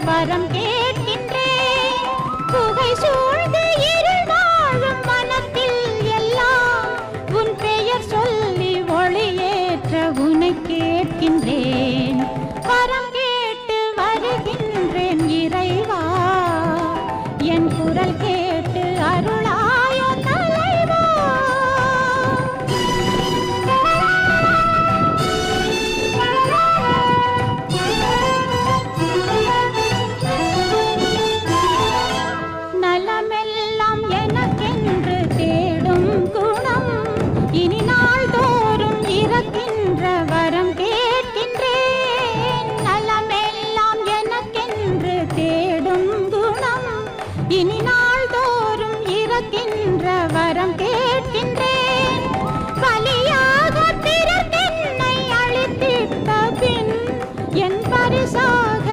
வரம் கேட்கின்றேன் புகை சூழ்ந்த இருள் வாழும் மனத்தில் எல்லாம் உன் பெயர் சொல்லி ஒளியேற்ற உனை கேட்கின்றேன். வரம் கேட்டு வருகின்றேன் இறைவா. என் குரல் கேட்டு அருளா. எல்லாம் எனக்கென்று தேடும் குணம். இனி நாள் தோறும் இறக்கின்ற வரம் கேட்கின்றேன். நலமெல்லாம் எனக்கென்று தேடும் குணம். இனி நாள் தோறும் இறக்கின்ற வரம் கேட்கின்றேன். பலியாக பிறர் என்னை அழித்திட்ட பின் என் பரிசாக